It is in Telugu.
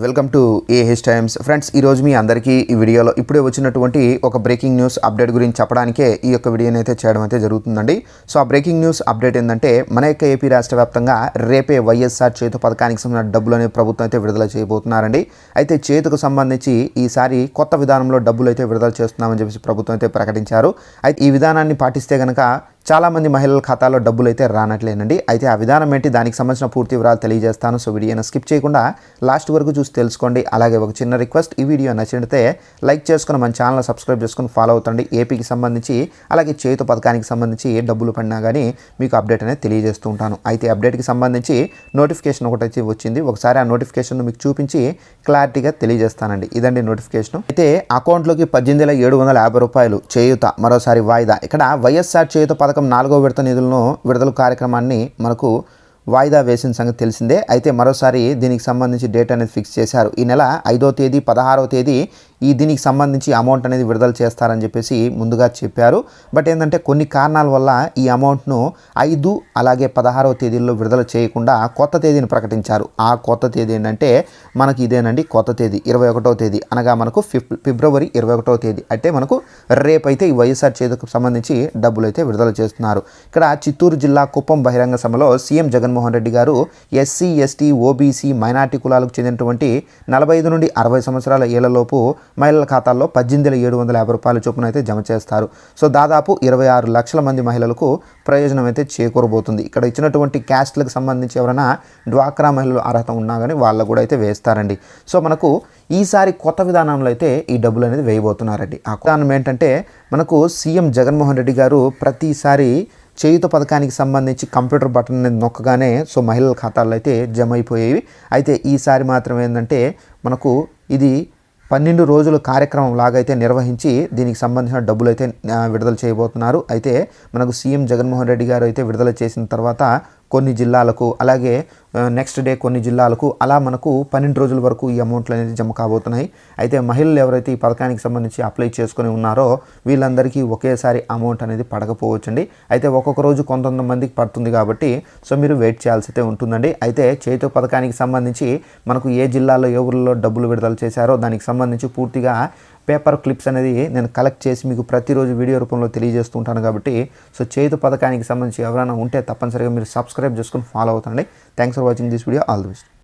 Welcome to AH Times. Friends ఈరోజు మీ అందరికీ ఈ వీడియోలో ఇప్పుడే వచ్చినటువంటి ఒక బ్రేకింగ్ న్యూస్ అప్డేట్ గురించి చెప్పడానికే ఈ యొక్క వీడియోని అయితే చేయడం అయితే జరుగుతుందండి. సో ఆ బ్రేకింగ్ న్యూస్ అప్డేట్ ఏంటంటే మన యొక్క ఏపీ రాష్ట్ర వ్యాప్తంగా రేపే వైఎస్ఆర్ చేతు పథకానికి సంబంధించిన డబ్బులు అనే ప్రభుత్వం అయితే విడుదల చేయబోతున్నారండి. అయితే చేతుకు సంబంధించి ఈసారి కొత్త విధానంలో డబ్బులు అయితే విడుదల చేస్తున్నామని చెప్పేసి ప్రభుత్వం అయితే ప్రకటించారు. అయితే ఈ విధానాన్ని పాటిస్తే కనుక చాలామంది మహిళల ఖాతాలో డబ్బులు అయితే రానట్లేనండి. అయితే ఆ విధానం ఏంటి? దానికి సంబంధించిన పూర్తి వివరాలు తెలియజేస్తాను. సో వీడియోను స్కిప్ చేయకుండా లాస్ట్ వరకు చూసి తెలుసుకోండి. అలాగే ఒక చిన్న రిక్వెస్ట్ ఈ వీడియో నచ్చినట్లయితే లైక్ చేసుకుని మన ఛానల్ సబ్స్క్రైబ్ చేసుకుని ఫాలో అవుతండి. ఏపీకి సంబంధించి అలాగే చేతు పథకానికి సంబంధించి ఏ డబ్బులు పడినా కానీ మీకు అప్డేట్ అనేది తెలియజేస్తూ ఉంటాను. అయితే అప్డేట్కి సంబంధించి నోటిఫికేషన్ ఒకటి వచ్చింది. ఒకసారి ఆ నోటిఫికేషన్ మీకు చూపించి క్లారిటీగా తెలియజేస్తానండి. ఇదండి నోటిఫికేషన్. అయితే అకౌంట్లోకి పద్దెనిమిది వేల ఏడు వందల యాభై రూపాయలు చేయుత మరోసారి వాయిదా. ఇక్కడ వైఎస్ఆర్ చేయుత పథకం నాలుగో విడత నిధులను విడుదల కార్యక్రమాన్ని మనకు వాయిదా వేసిన సంగతి తెలిసిందే. అయితే మరోసారి దీనికి సంబంధించి డేట్ అనేది ఫిక్స్ చేశారు. ఈ నెల ఐదో తేదీ పదహారవ తేదీ ఈ దీనికి సంబంధించి అమౌంట్ అనేది విడుదల చేస్తారని చెప్పేసి ముందుగా చెప్పారు. బట్ ఏంటంటే కొన్ని కారణాల వల్ల ఈ అమౌంట్ను ఐదు అలాగే పదహారవ తేదీల్లో విడుదల చేయకుండా కొత్త తేదీని ప్రకటించారు. ఆ కొత్త తేదీ ఏంటంటే మనకి ఇదేనండి కొత్త తేదీ ఇరవై ఒకటో తేదీ. అనగా మనకు ఫిఫ్ ఫిబ్రవరి ఇరవై ఒకటో తేదీ. అంటే మనకు రేపైతే ఈ వైఎస్ఆర్ చేతికి సంబంధించి డబ్బులు అయితే విడుదల చేస్తున్నారు. ఇక్కడ చిత్తూరు జిల్లా కుప్పం బహిరంగ సభలో సీఎం జగన్ జగన్మోహన్ రెడ్డి గారు ఎస్సీ ఎస్టీ ఓబీసీ మైనార్టీ కులాలకు చెందినటువంటి నలభై ఐదు నుండి అరవై సంవత్సరాల ఏళ్ళలోపు మహిళల ఖాతాల్లో పద్దెనిమిది ఏడు వందల యాభై రూపాయల చొప్పున అయితే జమ చేస్తారు. సో దాదాపు ఇరవై ఆరు లక్షల మంది మహిళలకు ప్రయోజనం అయితే చేకూరబోతుంది. ఇక్కడ ఇచ్చినటువంటి క్యాస్ట్లకు సంబంధించి ఎవరైనా డ్వాక్రా మహిళలు అర్హత ఉన్నా కానీ వాళ్ళకు కూడా అయితే వేస్తారండి. సో మనకు ఈసారి కొత్త విధానంలో అయితే ఈ డబ్బులు అనేది వేయబోతున్నారండి. ఆ విధానం ఏంటంటే మనకు సీఎం జగన్మోహన్ రెడ్డి గారు ప్రతిసారి చేయుత పథకానికి సంబంధించి కంప్యూటర్ బటన్ అనేది నొక్కగానే సో మహిళల ఖాతాల్లో అయితే జమ అయిపోయేవి అయితే ఈసారి మాత్రం ఏంటంటే మనకు ఇది పన్నెండు రోజుల కార్యక్రమం లాగైతే నిర్వహించి దీనికి సంబంధించిన డబ్బులు అయితే విడుదల చేయబోతున్నారు. అయితే మనకు సీఎం జగన్మోహన్ రెడ్డి గారు అయితే విడుదల చేసిన తర్వాత కొన్ని జిల్లాలకు అలాగే నెక్స్ట్ డే కొన్ని జిల్లాలకు అలా మనకు పన్నెండు రోజుల వరకు ఈ అమౌంట్లు అనేది జమ కాబోతున్నాయి. అయితే మహిళలు ఎవరైతే ఈ పథకానికి సంబంధించి అప్లై చేసుకొని ఉన్నారో వీళ్ళందరికీ ఒకేసారి అమౌంట్ అనేది పడకపోవచ్చండి. అయితే ఒక్కొక్క రోజు కొంతమందికి పడుతుంది కాబట్టి సో మీరు వెయిట్ చేయాల్సి అయితే ఉంటుందండి. అయితే చేతు పథకానికి సంబంధించి మనకు ఏ జిల్లాలో ఏ ఊళ్ళో డబ్బులు విడుదల చేశారో దానికి సంబంధించి పూర్తిగా పేపర్ క్లిప్స్ అనేది నేను కలెక్ట్ చేసి మీకు ప్రతిరోజు వీడియో రూపంలో తెలియజేస్తుంటాను కాబట్టి సో చేతు పథకానికి సంబంధించి ఎవరైనా ఉంటే తప్పనిసరిగా మీరు సబ్స్క్రైబ్ చేసుకుని follow అవుతండి thanks for watching this video all the best